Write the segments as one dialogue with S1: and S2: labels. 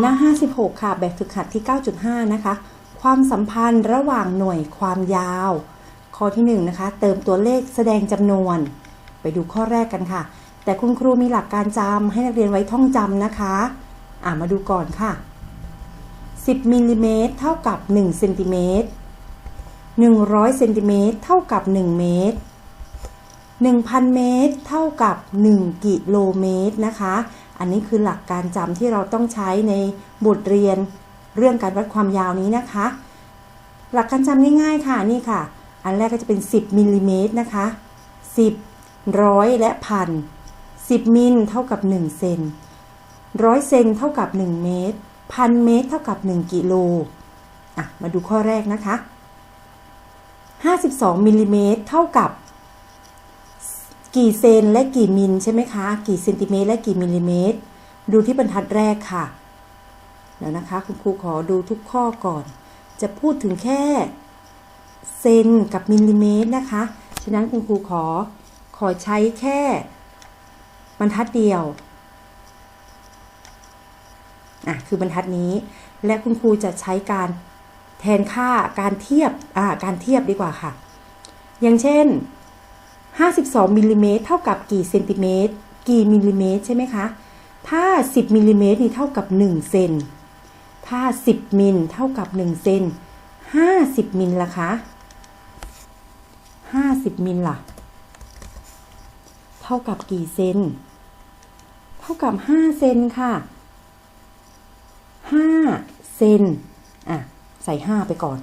S1: หน้า 56 ค่ะ แบบฝึกหัดที่ 9.5 นะคะ ความสัมพันธ์ระหว่างหน่วยความยาว ข้อที่ 1 นะคะ เติมตัวเลขแสดงจำนวน ไปดูข้อแรกกันค่ะ แต่คุณครูมีหลักการจำให้นักเรียนไว้ท่องจำนะคะอ่ามาดูก่อนค่ะ 10มิลลิเมตรเท่ากับ1เซนติเมตร100เซนติเมตรเท่ากับ 1 เมตร 1,000 เมตรเท่ากับ 1 กิโลเมตรนะคะ อันนี้คือหลักการจำที่เราต้องใช้ในบทเรียนเรื่องการวัดความยาวนี้นะคะ หลักการจำง่ายๆค่ะนี่ค่ะ อันแรกก็จะเป็น 10มิลลิเมตรนะคะ 10ร้อยและพัน 10 มิลเท่ากับ 1 เซนร้อยเซนเท่ากับ 1 เมตรพันเมตรเท่ากับ 1 กิโลอะมาดูข้อแรกนะคะ 52มิลลิเมตรเท่ากับ กี่เซนและกี่มิลใช่ไหมคะ กี่เซนติเมตรและกี่มิลลิเมตร ดูที่บรรทัดแรกค่ะ แล้วนะคะ คุณครูขอดูทุกข้อก่อน จะพูดถึงแค่เซนกับมิลลิเมตรนะคะ ฉะนั้นคุณครูขอขอใช้แค่ บรรทัดเดียวอะคือบรรทัดนี้ และคุณครูจะใช้การแทนค่าการเทียบอ่าการเทียบดีกว่าค่ะ อย่างเช่น 52มิลลิเมตรเท่ากับกี่เซนติเมตรกี่มิลลิเมตรใช่ไหมคะ ถ้า 10มิลลิเมตรนี่เท่ากับ 1 เซน ถ้า 10มิลเท่ากับ 1 เซน 50มิลล่ะคะ50มิลล่ะ เท่ากับกี่เซน เท่ากับ5เซนค่ะ5เซนอะใส่5ไปก่อน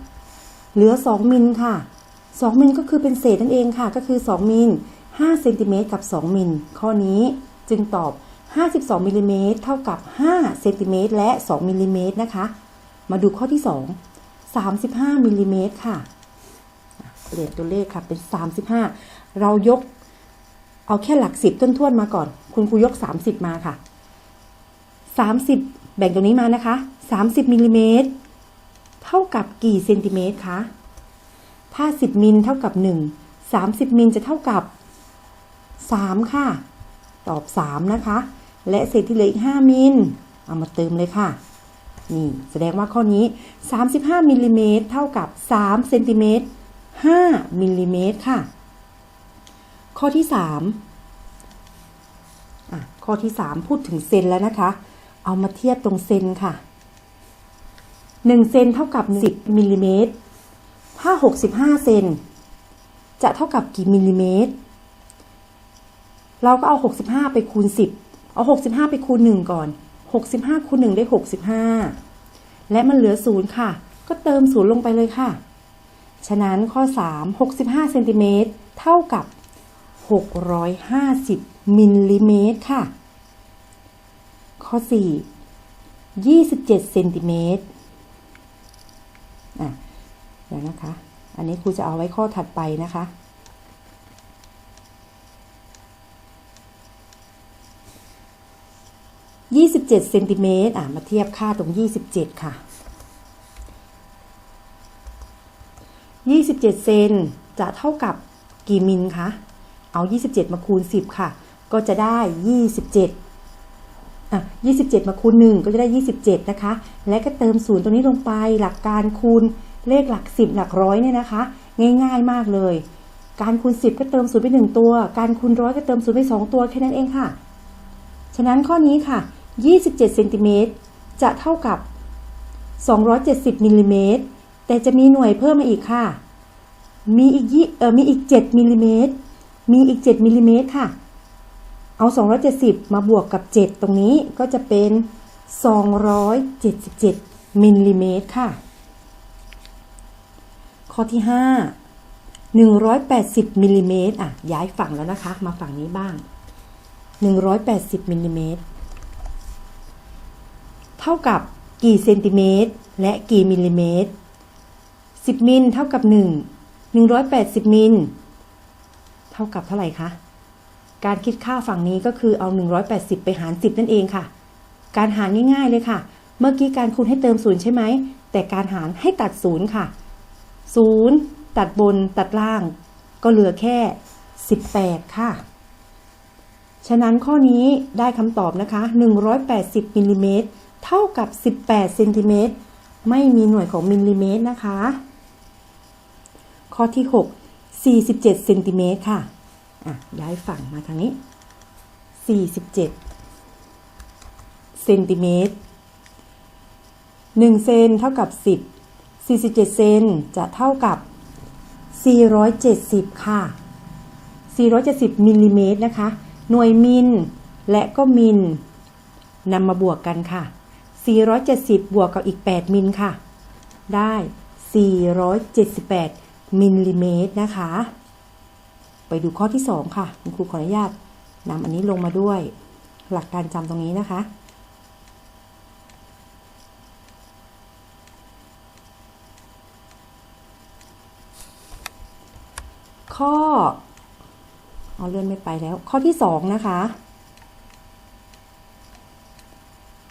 S1: เหลือ2มิลค่ะ2มิลก็คือเป็นเศษนั่นเองค่ะ ก็คือ2มิล5เซนติเมตรกับ2มิลข้อนี้จึงตอบ 52มิลลิเมตรเท่ากับ5เซนติเมตรและ 2มิลลิเมตรนะคะ มาดูข้อที่ 2 35มิลลิเมตรค่ะ เปลี่ยนตัวเลขค่ะเป็น 35 เรายก เอาแค่หลัก10ต้นๆมาก่อน คุณครูยก 30 มาค่ะ 30 แบ่งตรงนี้มานะคะ 30มิลลิเมตรเท่ากับกี่เซนติเมตรคะถ้า 10มิลเท่ากับ 1 30มิลจะเท่ากับ 3 ค่ะ ตอบ 3 นะคะ และเศษที่เหลืออีก 5มิลเอามาเติมเลยค่ะ นี่แสดงว่าข้อนี้ 35มิลลิเมตรเท่ากับ3เซนติเมตร5มิลลิเมตรค่ะ ข้อที่3อะข้อที่3พูดถึงเซนแล้วนะคะ เอามาเทียบตรงเซนค่ะ1เซนเท่ากับ10มิลลิเมตรถ้า65เซนจะเท่ากับกี่มิลลิเมตร เราก็เอา65ไปคูณ10เอา65ไปคูณ1ก่อน65คูณ1ได้65และมันเหลือ0ค่ะ ก็เติม0ลงไปเลยค่ะ ฉะนั้นข้อ3 65เซนติเมตรเท่ากับ 650 มิลลิเมตรค่ะ ข้อ 4 27 เซนติเมตรอะเดี๋ยวนะคะ อันนี้ครูจะเอาไว้ข้อถัดไปนะคะ 27 เซนติเมตรอะ มาเทียบค่าตรง 27 ค่ะ 27 เซนจะเท่ากับกี่มิลคะ เอา 27 มาคูณ 10 ค่ะ ก็จะได้ 27อะ27 มาคูณ 1 ก็จะได้ 27 นะคะ และก็เติมศูนย์ตรงนี้ลงไปหลักการคูณเลขหลัก 10 หลักร้อยเนี่ยนะคะ ง่ายๆมากเลย การคูณ 10 ก็เติมศูนย์ไป 1 ตัว การคูณร้อยก็เติมศูนย์ไป 2 ตัวแค่นั้นเองค่ะ ฉะนั้นข้อนี้ค่ะ 27เซนติเมตรจะเท่ากับ 270มิลลิเมตรแต่จะมีหน่วยเพิ่มมาอีกค่ะ มีอีกยี่เออมีอีก 7มิลลิเมตร มีอีก 7มิลลิเมตรค่ะ เอา 270 มาบวกกับ 7 ตรงนี้ก็จะเป็น 277มิลลิเมตรค่ะ ข้อที่ 5 180มิลลิเมตรอะ ย้ายฝั่งแล้วนะคะ มาฝั่งนี้บ้าง 180มิลลิเมตรเท่ากับกี่เซนติเมตร และกี่มิลลิเมตร 10 มิลเท่ากับ 1 180มิล ท่ากับเท่าไหร่คะ การคิดค่าฝั่งนี้ก็คือเอา 180 ไปหาร 10 นั่นเองค่ะ การหารง่ายๆเลยค่ะ เมื่อกี้การคูณให้เติมศูนย์ใช่ไหม แต่การหารให้ตัดศูนย์ค่ะศูนย์ตัดบนตัดล่าง ก็เหลือแค่ 18 ค่ะ ฉะนั้นข้อนี้ได้คำตอบนะคะ 180มิลลิเมตรเท่ากับ 18เซนติเมตรไม่มีหน่วยของมิลลิเมตรนะคะ ข้อที่ 6 47เซนติเมตรค่ะ อะ ย้ายฝั่งมาทางนี้ 47เซนติเมตร1เซนเท่ากับ 10 47เซนจะเท่ากับ 470 ค่ะ 470มิลลิเมตรนะคะ หน่วยมิลและก็มิลนำมาบวกกันค่ะ 470 บวกกับอีก 8 มิลค่ะ ได้ 478 มิลลิเมตรนะคะ ไปดูข้อที่ 2 ค่ะ คุณครูขออนุญาตนำอันนี้ลงมาด้วย หลักการจำตรงนี้นะคะ ข้อเอาเลื่อนไม่ไปแล้ว ข้อที่ 2 นะคะ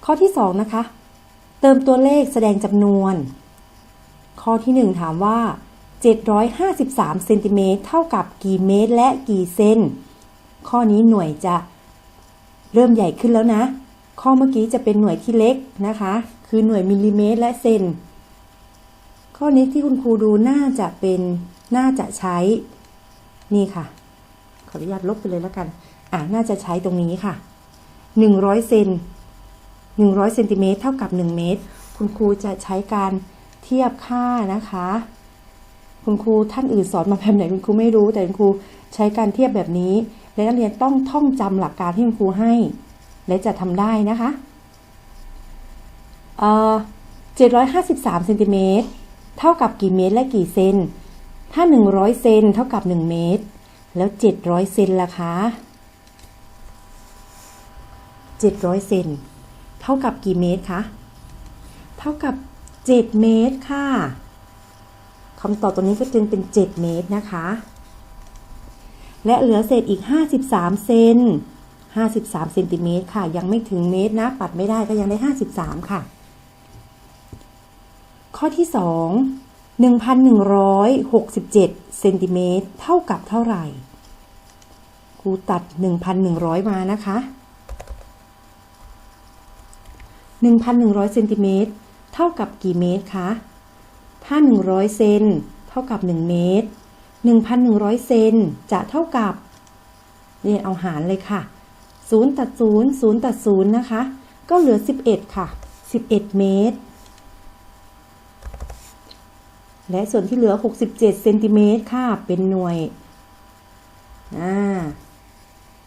S1: ข้อที่ 2 นะคะ เติมตัวเลขแสดงจำนวน ข้อที่ 1 ถามว่า 753เซนติเมตรเท่ากับกี่เมตรและกี่เซน ข้อนี้หน่วยจะเริ่มใหญ่ขึ้นแล้วนะ ข้อเมื่อกี้จะเป็นหน่วยที่เล็กนะคะ คือหน่วยมิลลิเมตรและเซน ข้อนี้ที่คุณครูดูน่าจะเป็นน่าจะใช้ นี่ค่ะ ขออนุญาตลบไปเลยแล้วกัน อ่าน่าจะใช้ตรงนี้ค่ะ 100เซน100เซนติเมตรเท่ากับ 1 เมตร คุณครูจะใช้การเทียบค่านะคะ คุณครูท่านอื่นสอนมาแบบไหนคุณครูไม่รู้ แต่คุณครูใช้การเทียบแบบนี้ และนักเรียนต้องท่องจำหลักการที่คุณครูให้ และจะทำได้นะคะเอ่อ753เซนติเมตรเท่ากับกี่เมตรและกี่เซนถ้า 100 เซนเท่ากับ 1 เมตร แล้ว 700 เซนล่ะคะ 700 เซนเท่ากับกี่เมตรคะ เท่ากับ 7 เมตรค่ะ คำตอบตัวนี้ก็จึงเป็น 7 เมตรนะคะ และเหลือเศษอีก 53 เซน53เซนติเมตรค่ะ ยังไม่ถึงเมตรนะ ปัดไม่ได้ก็ยังได้ 53 ค่ะ ข้อที่ 2 1,167เซนติเมตรเท่ากับเท่าไหร่ครูตัด 1,100 มานะคะ 1,100เซนติเมตรเท่ากับกี่เมตรคะ ถ้า 100 เซนเท่ากับ 1 เมตร 1,100 เซนจะเท่ากับเนี่ยเอาหารเลยค่ะ 0 ตัด 0 0 ตัด 0 นะคะ ก็เหลือ 11 ค่ะ 11 เมตร และส่วนที่เหลือ 67 เซนติเมตรค่ะ เป็นหน่วย อ่า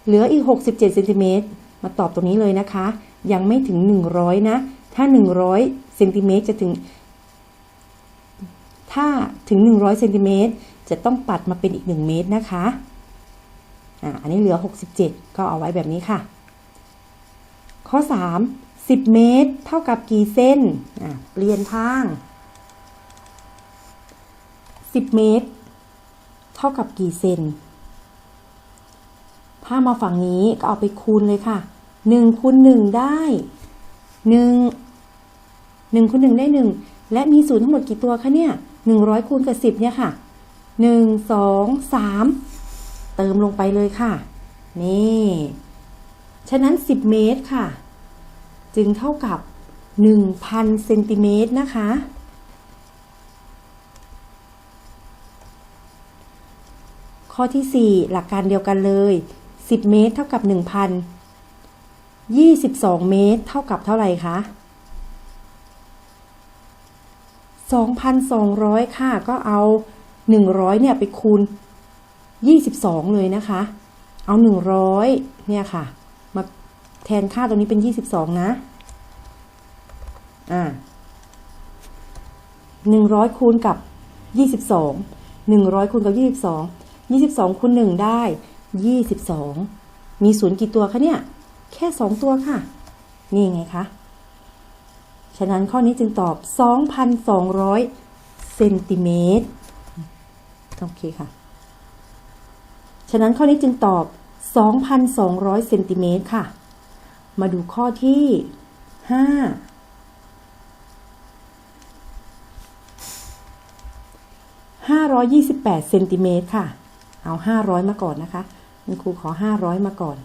S1: เหลืออีก 67 เซนติเมตร มาตอบตรงนี้เลยนะคะ ยังไม่ถึง 100 นะ ถ้า 100 เซนติเมตรจะถึง ถ้าถึง 100เซนติเมตรจะต้องปัดมาเป็นอีก 1 เมตรนะคะอ่าอันนี้เหลือ 67 ก็เอาไว้แบบนี้ค่ะ ข้อ 3 10 เมตร เท่ากับกี่เส้นอ่าเปลี่ยนทาง 10 เมตร เท่ากับกี่เซนถ้ามาฝั่งนี้ก็เอาไปคูณเลยค่ะ1คูณ1ได้ 1 1คูณ1ได้ 1 และมีศูนย์ทั้งหมดกี่ตัวคะเนี่ย 100คูณกับ 10 เนี่ยค่ะ 1 2 3 เติมลงไปเลยค่ะ นี่ ฉะนั้น 10 เมตรค่ะ จึงเท่ากับ 1,000เซนติเมตรนะคะ ข้อที่ 4 หลักการเดียวกันเลย 10 เมตรเท่ากับ 1,000 22 เมตร เท่ากับเท่าไหร่คะ 2,200 ค่ะ ก็เอา 100 เนี่ยไปคูณ 22 เลยนะคะ เอา 100 เนี่ยค่ะ มาแทนค่าตรงนี้เป็น 22 นะ อ่า100 คูณกับ 22 100 คูณกับ 22 22 คูณ 1 ได้ 22 มีศูนย์กี่ตัวคะเนี่ย แค่ 2 ตัวค่ะ นี่ไงคะ ฉะนั้นข้อนี้จึงตอบ 2,200 เซนติเมตร โอเคค่ะ ฉะนั้นข้อนี้จึงตอบ 2,200 เซนติเมตรค่ะ มาดูข้อที่ห้าห้าร้อยยี่สิบแปดเซนติเมตรค่ะ เอาห้าร้อยมาก่อนนะคะ คุณครูขอห้าร้อยมาก่อน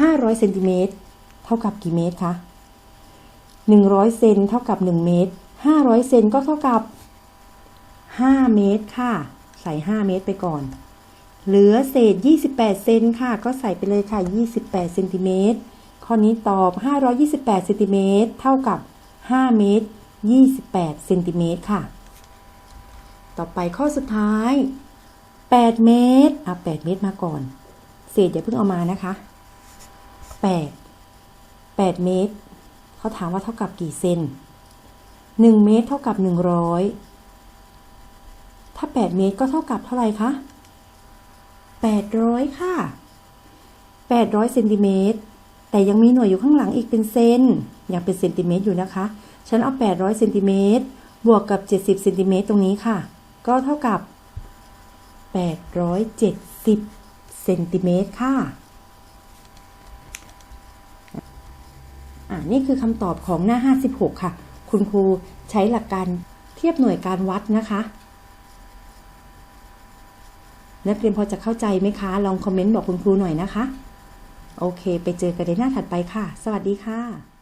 S1: ห้าร้อยเซนติเมตรเท่ากับกี่เมตรคะ หนึ่งร้อยเซนเท่ากับหนึ่งเมตรห้าร้อยเซนก็เท่ากับห้าเมตรค่ะ ใส่ห้าเมตรไปก่อน เหลือเศษ 28 เซนค่ะ ก็ใส่ไปเลยค่ะ 28 เซนติเมตร ข้อนี้ตอบ 528 เซนติเมตร เท่ากับ 5 เมตร 28 เซนติเมตรค่ะ ต่อไปข้อสุดท้าย 8 เมตรอะ8เมตรมาก่อน เศษอย่าเพิ่งเอามานะคะ 8 8 เมตร เขาถามว่าเท่ากับกี่เซน1เมตรเท่ากับ 100 ถ้า 8 เมตรก็เท่ากับเท่าไหร่คะ800 ค่ะ 800เซนติเมตรแต่ยังมีหน่วยอยู่ข้างหลังอีกเป็นเซนยังเป็นเซนติเมตรอยู่นะคะ ฉันเอา 800เซนติเมตรบวกกับ 70เซนติเมตรตรงนี้ค่ะ ก็เท่ากับ 870เซนติเมตรค่ะ อ่านี่คือคำตอบของหน้า 56 ค่ะ คุณครูใช้หลักการเทียบหน่วยการวัดนะคะนักเรียนพอจะเข้าใจไหมคะ ลองคอมเมนต์บอกคุณครูหน่อยนะคะ โอเค ไปเจอกันในหน้าถัดไปค่ะ สวัสดีค่ะ